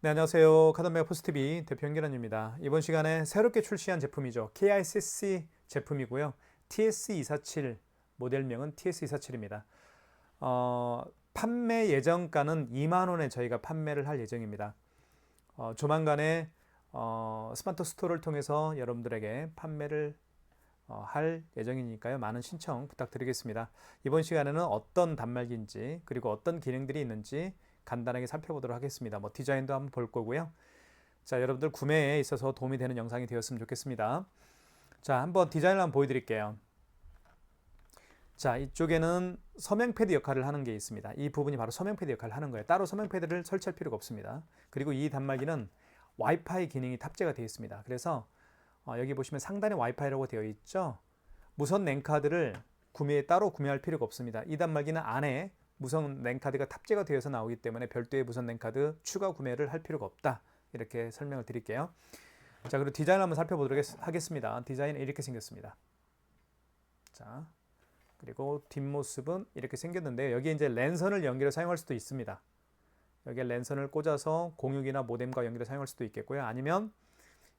네, 안녕하세요. 카드메어 포스트비 대표 연결원입니다. 이번 시간에 새롭게 출시한 제품이죠. KICC 제품이고요. TS247 모델명은 TS247입니다. 어, 판매 예정가는 2만 원에 저희가 판매를 할 예정입니다. 어, 조만간에 어, 스마트 스토어를 통해서 여러분들에게 판매를 어, 할 예정이니까요. 많은 신청 부탁드리겠습니다. 이번 시간에는 어떤 단말기인지 그리고 어떤 기능들이 있는지 간단하게 살펴보도록 하겠습니다. 뭐 디자인도 한번 볼 거고요. 자, 여러분들 구매에 있어서 도움이 되는 영상이 되었으면 좋겠습니다. 자, 한번 디자인을 한번 보여드릴게요. 자, 이쪽에는 서명 패드 역할을 하는 게 있습니다. 이 부분이 바로 서명 패드 역할을 하는 거예요. 따로 서명 패드를 설치할 필요가 없습니다. 그리고 이 단말기는 와이파이 기능이 탑재가 되어 있습니다. 그래서 어, 여기 보시면 상단에 와이파이라고 되어 있죠. 무선 랜카드를 구매 따로 구매할 필요가 없습니다. 이 단말기는 안에 무선 랜카드가 탑재가 되어서 나오기 때문에 별도의 무선 랜카드 추가 구매를 할 필요가 없다. 이렇게 설명을 드릴게요. 자, 그리고 디자인 한번 살펴보도록 하겠습니다. 디자인은 이렇게 생겼습니다. 자, 그리고 뒷모습은 이렇게 생겼는데 여기 이제 랜선을 연결해 사용할 수도 있습니다. 여기에 랜선을 꽂아서 공유기나 모뎀과 연결해 사용할 수도 있겠고요. 아니면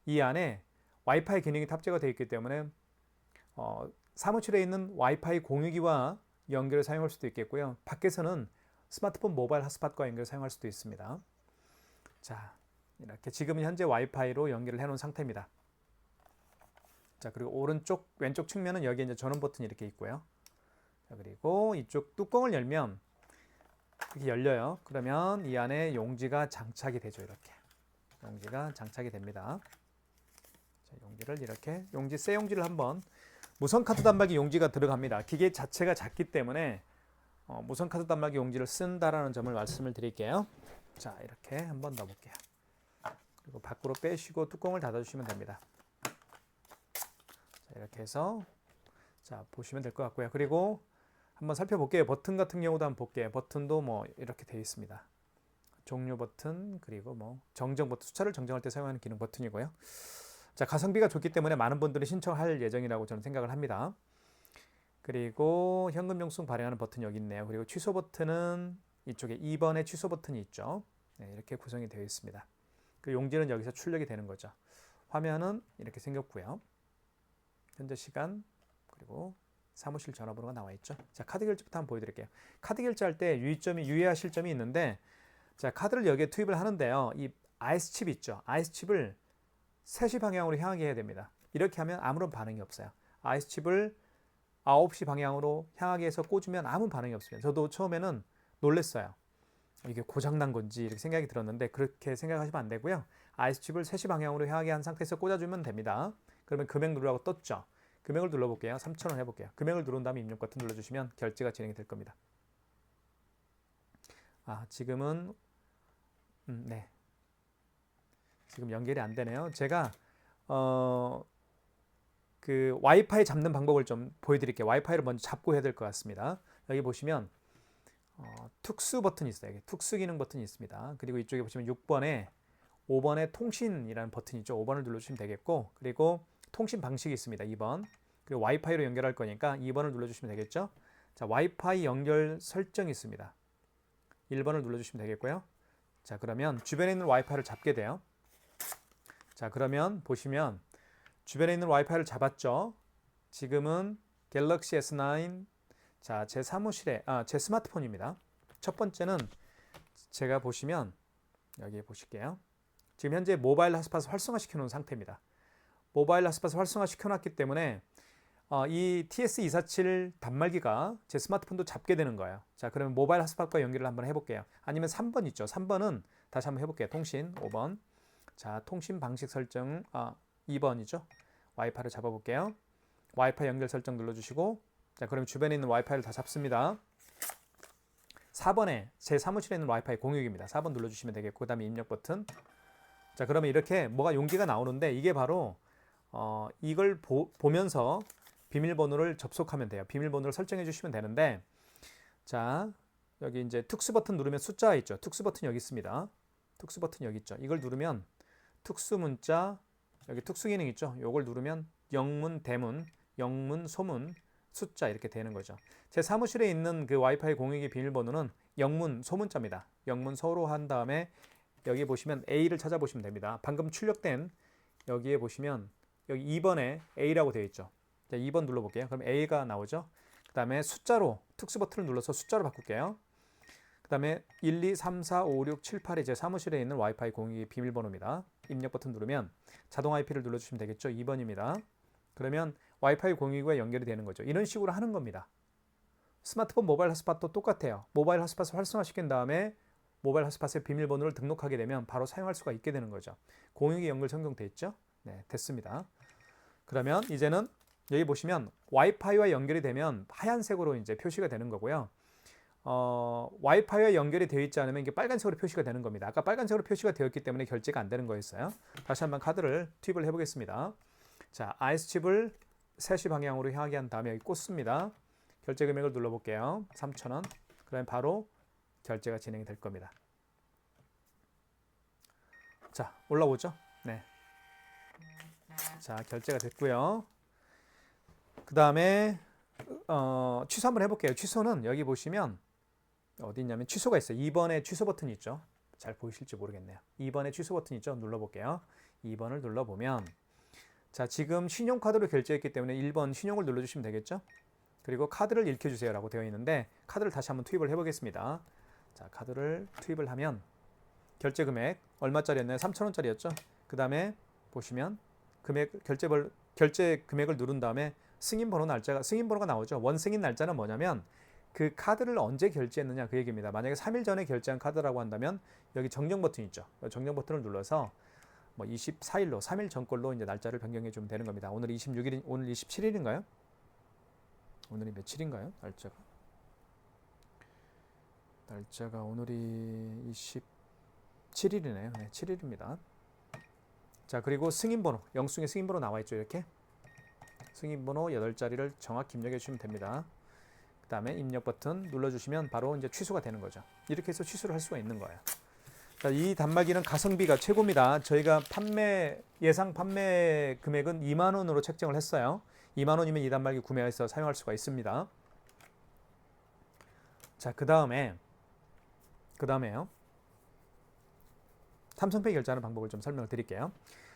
이 안에 와이파이 기능이 탑재가 되어 있기 때문에 어, 사무실에 있는 와이파이 공유기와 연결을 사용할 수도 있겠고요. 밖에서는 스마트폰 모바일 핫스팟과 연결 사용할 수도 있습니다. 자, 이렇게 지금은 현재 와이파이로 연결을 해놓은 상태입니다. 자, 그리고 오른쪽, 왼쪽 측면은 여기에 이제 전원 버튼이 이렇게 있고요. 자, 그리고 이쪽 뚜껑을 열면 이렇게 열려요. 그러면 이 안에 용지가 장착이 되죠. 이렇게. 용지가 장착이 됩니다. 자, 용지를 이렇게, 용지, 새 용지를 한번 무선 카드 단말기 용지가 들어갑니다. 기계 자체가 작기 때문에 어, 무선 카드 단말기 용지를 쓴다라는 점을 말씀을 드릴게요. 자, 이렇게 한번 넣어볼게요. 그리고 밖으로 빼시고 뚜껑을 닫아주시면 됩니다. 자, 이렇게 해서 자 보시면 될 것 같고요. 그리고 한번 살펴볼게요. 버튼 같은 경우도 한번 볼게요. 버튼도 뭐 이렇게 되어 있습니다. 종료 버튼 그리고 뭐 정정 버튼 숫자를 정정할 때 사용하는 기능 버튼이고요. 자, 가성비가 좋기 때문에 많은 분들이 신청할 예정이라고 저는 생각을 합니다. 그리고 현금 영수증 발행하는 버튼이 여기 있네요. 그리고 취소 버튼은 이쪽에 2번에 취소 버튼이 있죠. 네, 이렇게 구성이 되어 있습니다. 그 용지는 여기서 출력이 되는 거죠. 화면은 이렇게 생겼고요. 현재 시간 그리고 사무실 전화번호가 나와 있죠. 자, 카드 결제부터 한번 보여드릴게요. 카드 결제할 때 유의점이 유의하실 점이 있는데, 자, 카드를 여기에 투입을 하는데요. 이 아이스 칩 있죠. 아이스 칩을 3시 방향으로 향하게 해야 됩니다. 이렇게 하면 아무런 반응이 없어요. 아이스칩을 9시 방향으로 향하게 해서 꽂으면 아무 반응이 없습니다. 저도 처음에는 놀랬어요. 이게 고장난 건지 이렇게 생각이 들었는데 그렇게 생각하시면 안 되고요. 아이스칩을 3시 방향으로 향하게 한 상태에서 꽂아주면 됩니다. 그러면 금액 누르라고 떴죠. 금액을 눌러볼게요. 3,000원 해볼게요. 금액을 누른 다음에 입력 버튼 눌러주시면 결제가 진행이 될 겁니다. 아, 지금은 음, 네. 지금 연결이 안 되네요. 제가 어, 그 와이파이 잡는 방법을 좀 보여드릴게요. 와이파이를 먼저 잡고 해야 될 것 같습니다. 여기 보시면 어, 특수 버튼이 있어요. 여기 특수 기능 버튼이 있습니다. 그리고 이쪽에 보시면 6번에 5번에 통신이라는 버튼이 있죠. 5번을 눌러주시면 되겠고 그리고 통신 방식이 있습니다. 2번 그리고 와이파이로 연결할 거니까 2번을 눌러주시면 되겠죠. 자 와이파이 연결 설정이 있습니다. 1번을 눌러주시면 되겠고요. 자 그러면 주변에 있는 와이파이를 잡게 돼요. 자, 그러면 보시면 주변에 있는 와이파이를 잡았죠. 지금은 갤럭시 S9 자, 제 사무실에 아, 제 스마트폰입니다. 첫 번째는 제가 보시면 여기 보실게요. 지금 현재 모바일 핫스팟을 활성화시켜 놓은 상태입니다. 모바일 핫스팟을 활성화시켜 놨기 때문에 어, 이 TS247 단말기가 제 스마트폰도 잡게 되는 거예요. 자, 그러면 모바일 핫스팟과 연결을 한번 해볼게요. 아니면 3번 있죠. 3번은 다시 한번 해볼게요. 통신 5번. 자, 통신 방식 설정 아, 2번이죠. 와이파이를 잡아 볼게요. 와이파이 연결 설정 눌러 주시고 자, 그럼 주변에 있는 와이파이를 다 잡습니다. 4번에 제 사무실에 있는 와이파이 공유기입니다. 4번 눌러 주시면 되겠고 그다음에 입력 버튼. 자, 그러면 이렇게 뭐가 용기가 나오는데 이게 바로 어, 이걸 보, 보면서 비밀번호를 접속하면 돼요. 비밀번호를 설정해 주시면 되는데 자, 여기 이제 특수 버튼 누르면 숫자 있죠. 특수 버튼 여기 있습니다. 특수 버튼 여기 있죠. 이걸 누르면 특수 문자 여기 특수 기능 있죠. 요걸 누르면 영문, 대문, 영문, 소문, 숫자 이렇게 되는 거죠. 제 사무실에 있는 그 와이파이 공유기 비밀번호는 영문, 소문자입니다. 영문 서로 한 다음에 여기 보시면 A를 찾아보시면 됩니다. 방금 출력된 여기에 보시면 여기 2번에 A라고 되어 있죠. 자, 2번 눌러볼게요. 그럼 A가 나오죠. 그 다음에 숫자로 특수 버튼을 눌러서 숫자로 바꿀게요. 그 다음에 1, 2, 3, 4, 5, 6, 7, 8이 제 사무실에 있는 와이파이 공유 비밀번호입니다. 입력 버튼 누르면 자동 IP를 눌러 주시면 되겠죠. 2번입니다. 그러면 와이파이 공유기와 연결이 되는 거죠. 이런 식으로 하는 겁니다. 스마트폰 모바일 핫스팟도 똑같아요. 모바일 핫스팟을 활성화시킨 다음에 모바일 핫스팟의 비밀번호를 등록하게 되면 바로 사용할 수가 있게 되는 거죠. 공유기 연결 성공돼 있죠? 네, 됐습니다. 그러면 이제는 여기 보시면 와이파이와 연결이 되면 하얀색으로 이제 표시가 되는 거고요. 어, 와이파이와 연결이 되어 있지 않으면 이게 빨간색으로 표시가 되는 겁니다. 아까 빨간색으로 표시가 되었기 때문에 결제가 안 되는 거였어요. 다시 한번 카드를 투입을 해보겠습니다. 자, 아이스 칩을 3시 방향으로 향하게 한 다음에 여기 꽂습니다. 결제 금액을 눌러볼게요. 3,000원. 그러면 바로 결제가 진행이 될 겁니다. 자, 올라오죠? 네. 자, 결제가 됐고요. 그 다음에 어, 취소 한번 해볼게요. 취소는 여기 보시면 어디 있냐면 취소가 있어요. 2번에 취소 버튼이 있죠. 잘 보이실지 모르겠네요. 2번에 취소 버튼 있죠. 눌러볼게요. 2번을 눌러보면 자 지금 신용카드로 결제했기 때문에 1번 신용을 눌러주시면 되겠죠. 그리고 카드를 읽혀주세요 라고 되어 있는데 카드를 다시 한번 투입을 해보겠습니다. 자 카드를 투입을 하면 결제 금액 얼마짜리였나요? 3,000원짜리였죠. 그 다음에 보시면 금액 결제 벌 결제 금액을 누른 다음에 승인 번호 날짜가 승인 번호가 나오죠. 원 승인 날짜는 뭐냐면 그 카드를 언제 결제했느냐 그 얘기입니다. 만약에 3일 전에 결제한 카드라고 한다면 여기 정정 버튼 있죠. 정정 버튼을 눌러서 뭐 24일로 3일 전 걸로 이제 날짜를 변경해 주면 되는 겁니다. 오늘 26일 오늘 27일인가요? 오늘이 며칠인가요? 날짜가 날짜가 오늘이 27일이네요. 네, 7일입니다. 자, 그리고 승인 번호, 영수증에 승인 번호 나와 있죠, 이렇게. 승인 번호 8자리를 정확히 입력해 주시면 됩니다. 그 다음에 입력 버튼 눌러주시면 바로 이제 취소가 되는 거죠. 이렇게 해서 취소를 할 수가 있는 거예요. 자, 이 단말기는 가성비가 최고입니다. 저희가 판매 예상 판매 금액은 2만 원으로 책정을 했어요. 2만 원이면 이 단말기 구매해서 사용할 수가 있습니다. 자, 그 다음에 그 다음에요. 삼성페이 결제하는 방법을 좀 설명을 드릴게요.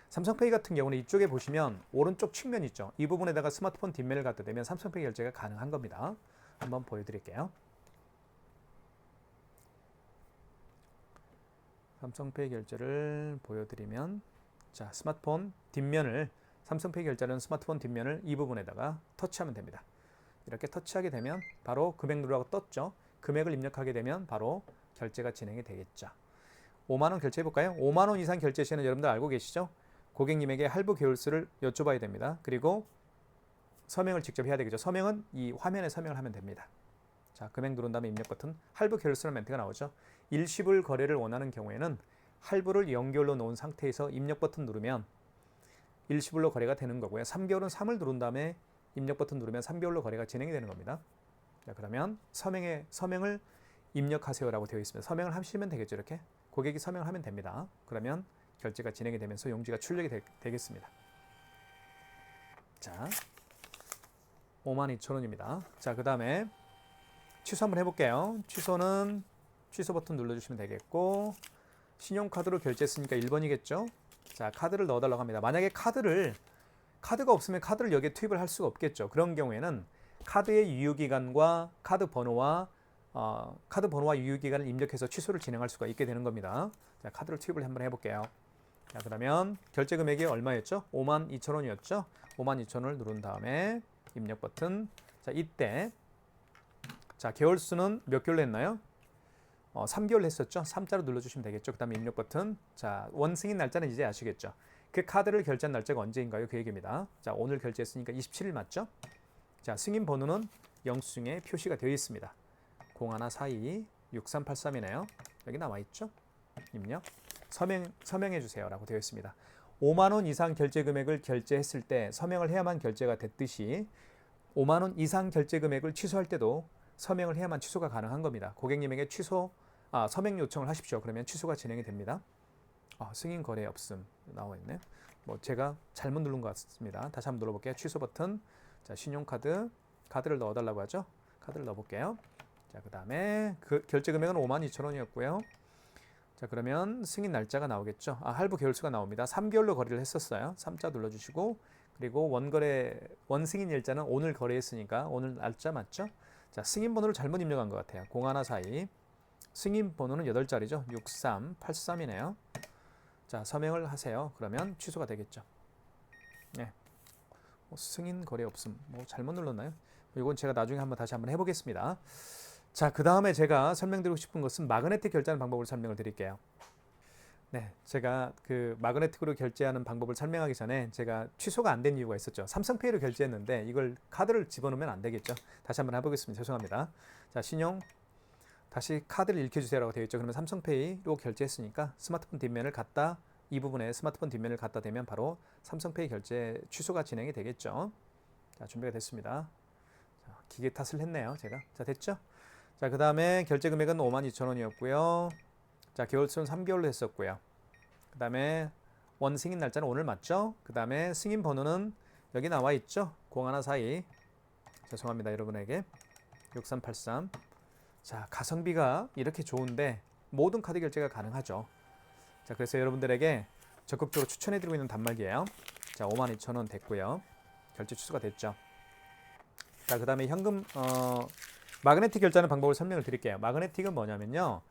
삼성페이 같은 경우는 이쪽에 보시면 오른쪽 측면 있죠. 이 부분에다가 스마트폰 뒷면을 갖다 대면 삼성페이 결제가 가능한 겁니다. 한번 보여드릴게요. 삼성페이 결제를 보여드리면 자 스마트폰 뒷면을 삼성페이 결제는 스마트폰 뒷면을 이 부분에다가 터치하면 됩니다. 이렇게 터치하게 되면 바로 금액 누르라고 떴죠. 금액을 입력하게 되면 바로 결제가 진행이 되겠죠. 5만 원 결제해 볼까요? 5만 원 이상 결제 시에는 여러분들 알고 계시죠? 고객님에게 할부 개월수를 여쭤봐야 됩니다. 그리고 서명을 직접 해야 되겠죠. 서명은 이 화면에 서명을 하면 됩니다. 자, 금액 누른 다음에 입력 버튼 할부 개월수라는 멘트가 나오죠. 일시불 거래를 원하는 경우에는 할부를 연결로 놓은 상태에서 입력 버튼 누르면 일시불로 거래가 되는 거고요. 3개월은 3을 누른 다음에 입력 버튼 누르면 3개월로 거래가 진행이 되는 겁니다. 자, 그러면 서명에 서명을 입력하세요라고 되어 있습니다. 서명을 하시면 되겠죠, 이렇게. 고객이 서명을 하면 됩니다. 그러면 결제가 진행이 되면서 용지가 출력이 되, 겠습니다 자, 52,000원입니다. 자, 그 다음에 취소 한번 해볼게요. 취소는 취소 버튼 눌러주시면 되겠고 신용카드로 결제했으니까 1번이겠죠. 자, 카드를 넣어달라고 합니다. 만약에 카드를 카드가 없으면 카드를 여기에 투입을 할 수가 없겠죠. 그런 경우에는 카드의 유효기간과 카드 번호와 어, 카드 번호와 유효기간을 입력해서 취소를 진행할 수가 있게 되는 겁니다. 자, 카드를 투입을 한번 해볼게요. 자, 그러면 결제 금액이 얼마였죠? 5만 2천 원이었죠? 5만 2천 원을 누른 다음에 입력 버튼. 자, 이때 자, 개월 수는 몇 개월로 했나요? 어, 3개월 했었죠? 3자로 눌러 주시면 되겠죠. 그 다음에 입력 버튼. 자, 원승인 날짜는 이제 아시겠죠? 그 카드를 결제한 날짜가 언제인가요? 그 얘기입니다. 자, 오늘 결제했으니까 27일 맞죠? 자, 승인 번호는 영수증에 표시가 되어 있습니다. 0142 6383이네요. 여기 나와 있죠? 입력. 서명, 서명해 주세요라고 되어 있습니다. 5만 원 이상 결제 금액을 결제했을 때 서명을 해야만 결제가 됐듯이 5만 원 이상 결제 금액을 취소할 때도 서명을 해야만 취소가 가능한 겁니다. 고객님에게 취소 아, 서명 요청을 하십시오. 그러면 취소가 진행이 됩니다. 아, 승인 거래 없음 나와 있네. 뭐 제가 잘못 누른 것 같습니다. 다시 한번 눌러볼게요. 취소 버튼. 자, 신용카드 카드를 넣어달라고 하죠. 카드를 넣어볼게요. 자, 그 다음에 그 결제 금액은 5만 2천 원이었고요. 자, 그러면 승인 날짜가 나오겠죠. 아, 할부 계열수가 나옵니다. 3개월로 거래를 했었어요. 3자 눌러주시고 그리고 원거래 원승인 일자는 오늘 거래했으니까 오늘 날짜 맞죠? 자, 승인 번호를 잘못 입력한 것 같아요. 0142 승인 번호는 8자리죠. 6383이네요. 자, 서명을 하세요. 그러면 취소가 되겠죠. 네. 뭐 승인 거래 없음. 뭐 잘못 눌렀나요? 이건 제가 나중에 한번 다시 한번 해보겠습니다. 자, 그 다음에 제가 설명드리고 싶은 것은 마그네틱 결제하는 방법을 설명을 드릴게요. 네, 제가 그 마그네틱으로 결제하는 방법을 설명하기 전에 제가 취소가 안 된 이유가 있었죠. 삼성페이로 결제했는데 이걸 카드를 집어넣으면 안 되겠죠. 다시 한번 해보겠습니다. 죄송합니다. 자, 신용 다시 카드를 읽혀주세요라고 되어 있죠. 그러면 삼성페이로 결제했으니까 스마트폰 뒷면을 갖다 이 부분에 스마트폰 뒷면을 갖다 대면 바로 삼성페이 결제 취소가 진행이 되겠죠. 자, 준비가 됐습니다. 자, 기계 탓을 했네요. 제가. 자, 됐죠? 자, 그 다음에 결제 금액은 52,000원이었고요. 자, 개월수는 3개월로 했었고요. 그 다음에 원 승인 날짜는 오늘 맞죠? 그 다음에 승인 번호는 여기 나와 있죠? 0142. 죄송합니다, 여러분에게. 6383. 자, 가성비가 이렇게 좋은데 모든 카드 결제가 가능하죠. 자, 그래서 여러분들에게 적극적으로 추천해드리고 있는 단말기예요. 자, 52,000원 됐고요. 결제 취소가 됐죠. 자, 그 다음에 현금, 어, 마그네틱 결제하는 방법을 설명을 드릴게요. 마그네틱은 뭐냐면요.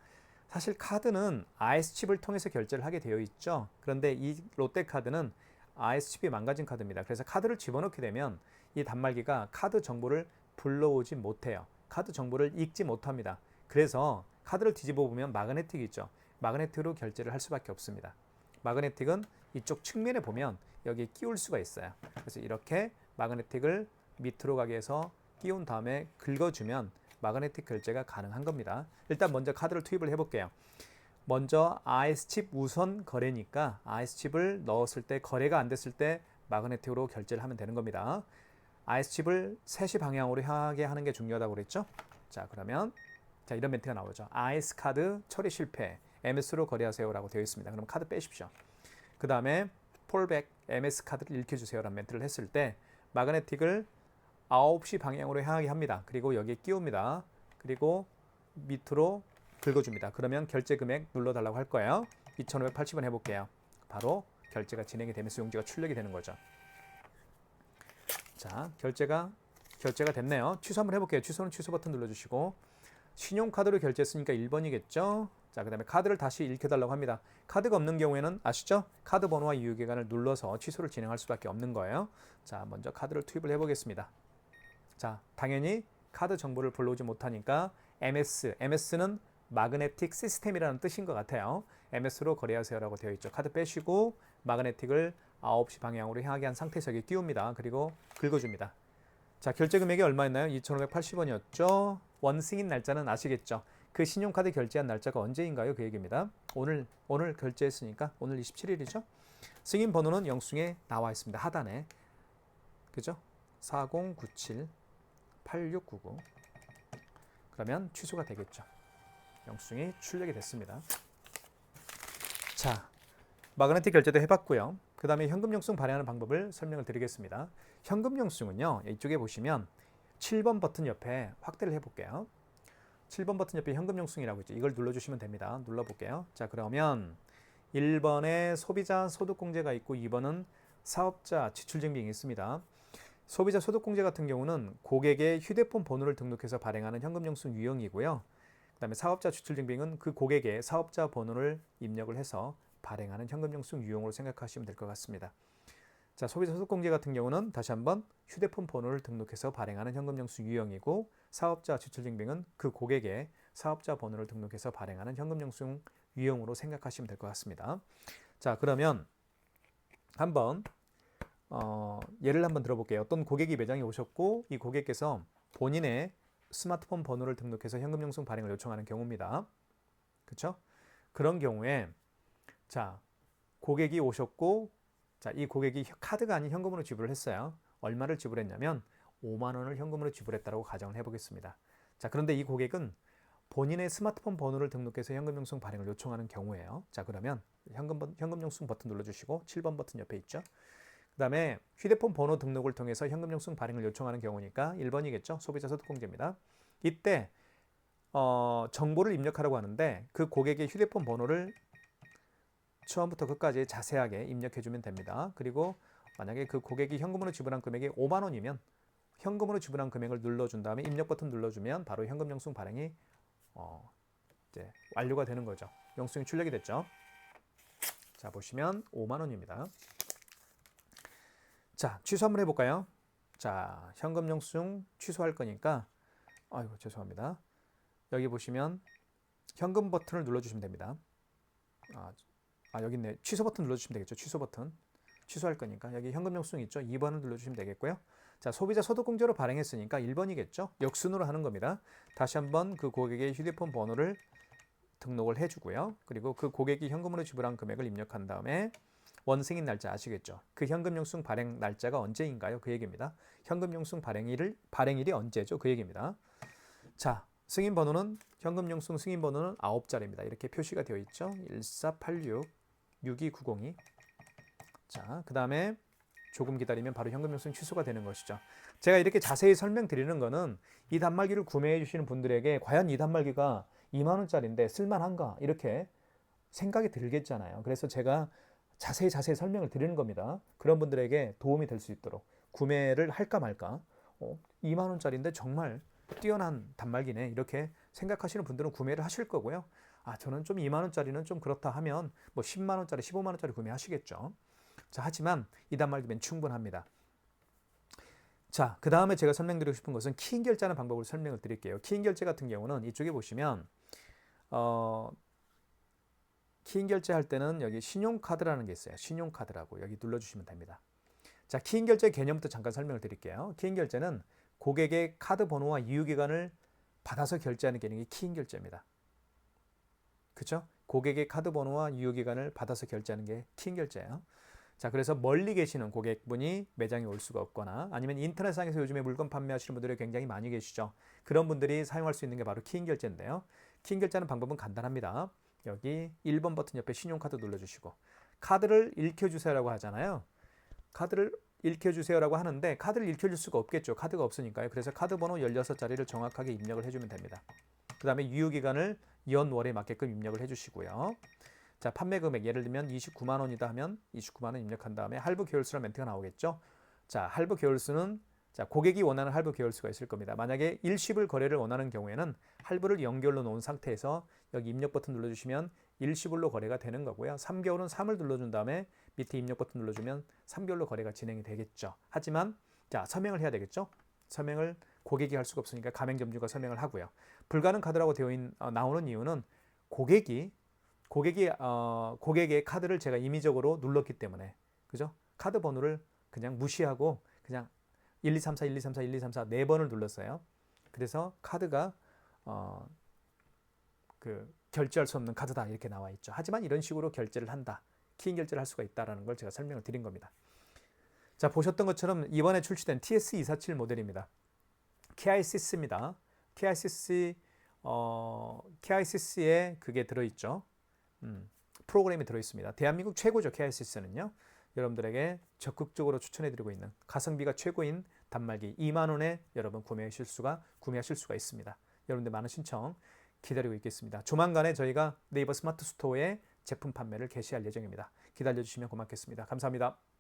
사실 카드는 IS 칩을 통해서 결제를 하게 되어 있죠. 그런데 이 롯데 카드는 IS 칩이 망가진 카드입니다. 그래서 카드를 집어넣게 되면 이 단말기가 카드 정보를 불러오지 못해요. 카드 정보를 읽지 못합니다. 그래서 카드를 뒤집어 보면 마그네틱이 있죠. 마그네틱으로 결제를 할 수밖에 없습니다. 마그네틱은 이쪽 측면에 보면 여기에 끼울 수가 있어요. 그래서 이렇게 마그네틱을 밑으로 가게 해서 끼운 다음에 긁어주면 마그네틱 결제가 가능한 겁니다. 일단 먼저 카드를 투입을 해볼게요. 먼저 IS 칩 우선 거래니까 IS 칩을 넣었을 때 거래가 안 됐을 때 마그네틱으로 결제를 하면 되는 겁니다. IS 칩을 3시 방향으로 향하게 하는 게 중요하다고 그랬죠? 자, 그러면 자, 이런 멘트가 나오죠. IS 카드 처리 실패. MS로 거래하세요라고 되어 있습니다. 그럼 카드 빼십시오. 그 다음에 폴백 MS 카드를 읽혀 주세요라는 멘트를 했을 때 마그네틱을 9시 방향으로 향하게 합니다. 그리고 여기에 끼웁니다. 그리고 밑으로 긁어줍니다. 그러면 결제 금액 눌러달라고 할 거예요. 2,580원 해볼게요. 바로 결제가 진행이 되면서 용지가 출력이 되는 거죠. 자, 결제가 결제가 됐네요. 취소 한번 해볼게요. 취소는 취소 버튼 눌러주시고 신용카드로 결제했으니까 1번이겠죠. 자, 그 다음에 카드를 다시 읽혀달라고 합니다. 카드가 없는 경우에는 아시죠? 카드 번호와 유효기간을 눌러서 취소를 진행할 수밖에 없는 거예요. 자, 먼저 카드를 투입을 해보겠습니다. 자, 당연히 카드 정보를 불러오지 못하니까 MS, MS는 마그네틱 시스템이라는 뜻인 것 같아요. MS로 거래하세요라고 되어 있죠. 카드 빼시고 마그네틱을 9시 방향으로 향하게 한 상태에서 여기 띄웁니다. 그리고 긁어줍니다. 자, 결제 금액이 얼마였나요? 2,580원이었죠. 원승인 날짜는 아시겠죠? 그 신용카드 결제한 날짜가 언제인가요? 그 얘기입니다. 오늘 오늘 결제했으니까 오늘 27일이죠. 승인 번호는 영수증에 나와 있습니다. 하단에. 그죠? 4097 8699 그러면 취소가 되겠죠. 영수증이 출력이 됐습니다. 자, 마그네틱 결제도 해봤고요. 그 다음에 현금 영수증 발행하는 방법을 설명을 드리겠습니다. 현금 영수증은요, 이쪽에 보시면 7번 버튼 옆에 확대를 해볼게요. 7번 버튼 옆에 현금 영수증이라고 있죠. 이걸 눌러주시면 됩니다. 눌러볼게요. 자, 그러면 1번에 소비자 소득공제가 있고 2번은 사업자 지출증빙이 있습니다. 소비자 소득공제 같은 경우는 고객의 휴대폰 번호를 등록해서 발행하는 현금영수증 유형이고요. 그다음에 사업자 지출증빙은 그 고객의 사업자 번호를 입력을 해서 발행하는 현금영수증 유형으로 생각하시면 될 것 같습니다. 자, 소비자 소득공제 같은 경우는 다시 한번 휴대폰 번호를 등록해서 발행하는 현금영수증 유형이고 사업자 지출증빙은 그 고객의 사업자 번호를 등록해서 발행하는 현금영수증 유형으로 생각하시면 될 것 같습니다. 자, 그러면 한번 어, 예를 한번 들어볼게요. 어떤 고객이 매장에 오셨고 이 고객께서 본인의 스마트폰 번호를 등록해서 현금 영수증 발행을 요청하는 경우입니다. 그렇죠? 그런 경우에 자 고객이 오셨고 자이 고객이 카드가 아닌 현금으로 지불을 했어요. 얼마를 지불했냐면 5만 원을 현금으로 지불했다고 가정을 해보겠습니다. 자 그런데 이 고객은 본인의 스마트폰 번호를 등록해서 현금 영수증 발행을 요청하는 경우에요. 자 그러면 현금 현금 영수증 버튼 눌러주시고 7번 버튼 옆에 있죠. 그 다음에 휴대폰 번호 등록을 통해서 현금영수증 발행을 요청하는 경우니까 1번이겠죠. 소비자 소득공제입니다. 이때 어, 정보를 입력하라고 하는데 그 고객의 휴대폰 번호를 처음부터 끝까지 자세하게 입력해 주면 됩니다. 그리고 만약에 그 고객이 현금으로 지불한 금액이 5만 원이면 현금으로 지불한 금액을 눌러준 다음에 입력 버튼 눌러주면 바로 현금 영수증 발행이 어, 이제 완료가 되는 거죠. 영수증이 출력이 됐죠. 자 보시면 5만 원입니다. 자 취소 한번 해볼까요? 자 현금 영수증 취소할 거니까 아이고 죄송합니다. 여기 보시면 현금 버튼을 눌러주시면 됩니다. 아, 아 여기 있네. 취소 버튼 눌러주시면 되겠죠. 취소 버튼. 취소할 거니까 여기 현금 영수증 있죠. 2번을 눌러주시면 되겠고요. 자 소비자 소득공제로 발행했으니까 1번이겠죠. 역순으로 하는 겁니다. 다시 한번 그 고객의 휴대폰 번호를 등록을 해주고요. 그리고 그 고객이 현금으로 지불한 금액을 입력한 다음에 원승인 날짜 아시겠죠? 그 현금 영수증 발행 날짜가 언제인가요? 그 얘기입니다. 현금 영수증 발행일을 발행일이 언제죠? 그 얘기입니다. 자, 승인 번호는 현금 영수증 승인 번호는 9자리입니다. 이렇게 표시가 되어 있죠. 1486 62902. 자, 그다음에 조금 기다리면 바로 현금 영수증 취소가 되는 것이죠. 제가 이렇게 자세히 설명드리는 거는 이 단말기를 구매해 주시는 분들에게 과연 이 단말기가 2만 원짜리인데 쓸만한가 이렇게 생각이 들겠잖아요. 그래서 제가 자세히 자세히 설명을 드리는 겁니다. 그런 분들에게 도움이 될 수 있도록 구매를 할까 말까. 어, 2만 원짜리인데 정말 뛰어난 단말기네 이렇게 생각하시는 분들은 구매를 하실 거고요. 아 저는 좀 2만 원짜리는 좀 그렇다 하면 뭐 10만 원짜리, 15만 원짜리 구매하시겠죠. 자 하지만 이 단말기면 충분합니다. 자, 그 다음에 제가 설명드리고 싶은 것은 키인 결제하는 방법을 설명을 드릴게요. 키인 결제 같은 경우는 이쪽에 보시면 어, 키인 결제할 때는 여기 신용카드라는 게 있어요. 신용카드라고 여기 눌러주시면 됩니다. 자, 키인 결제 개념부터 잠깐 설명을 드릴게요. 키인 결제는 고객의 카드 번호와 이유기간을 받아서 결제하는 개념이 키인 결제입니다. 그렇죠? 고객의 카드 번호와 이유기간을 받아서 결제하는 게 키인 결제예요. 자, 그래서 멀리 계시는 고객분이 매장에 올 수가 없거나 아니면 인터넷상에서 요즘에 물건 판매하시는 분들이 굉장히 많이 계시죠. 그런 분들이 사용할 수 있는 게 바로 키인 결제인데요. 키인 결제하는 방법은 간단합니다. 여기 1번 버튼 옆에 신용카드 눌러주시고 카드를 읽혀주세요라고 하잖아요. 카드를 읽혀주세요라고 하는데 카드를 읽혀줄 수가 없겠죠. 카드가 없으니까요. 그래서 카드 번호 16자리를 정확하게 입력을 해주면 됩니다. 그 다음에 유효기간을 연월에 맞게끔 입력을 해주시고요. 자, 판매 금액 예를 들면 29만 원이다 하면 29만 원 입력한 다음에 할부 계열수라는 멘트가 나오겠죠. 자, 할부 계열수는 자, 고객이 원하는 할부 계열수가 있을 겁니다. 만약에 일시불 거래를 원하는 경우에는 할부를 연결로 놓은 상태에서 여기 입력 버튼 눌러주시면 일시불로 거래가 되는 거고요. 3개월은 3을 눌러준 다음에 밑에 입력 버튼 눌러주면 3개월로 거래가 진행이 되겠죠. 하지만 자 서명을 해야 되겠죠. 서명을 고객이 할 수가 없으니까 가맹점주가 서명을 하고요. 불가능 카드라고 되어 있는 어, 나오는 이유는 고객이 고객이 어, 고객의 카드를 제가 임의적으로 눌렀기 때문에 그죠? 카드 번호를 그냥 무시하고 그냥 1, 2, 3, 4, 1, 2, 3, 4, 1, 2, 3, 4 네 번을 눌렀어요. 그래서 카드가 어, 그 결제할 수 없는 카드다 이렇게 나와 있죠. 하지만 이런 식으로 결제를 한다. 키인 결제를 할 수가 있다라는 걸 제가 설명을 드린 겁니다. 자 보셨던 것처럼 이번에 출시된 TS247 모델입니다. KICS입니다. KICS 어, KICS에 그게 들어 있죠. 음, 프로그램이 들어 있습니다. 대한민국 최고죠 KICS는요. 여러분들에게 적극적으로 추천해드리고 있는 가성비가 최고인 단말기 2만 원에 여러분 구매하실 수가 구매하실 수가 있습니다. 여러분들 많은 신청 기다리고 있겠습니다. 조만간에 저희가 네이버 스마트 스토어에 제품 판매를 개시할 예정입니다. 기다려 주시면 고맙겠습니다. 감사합니다.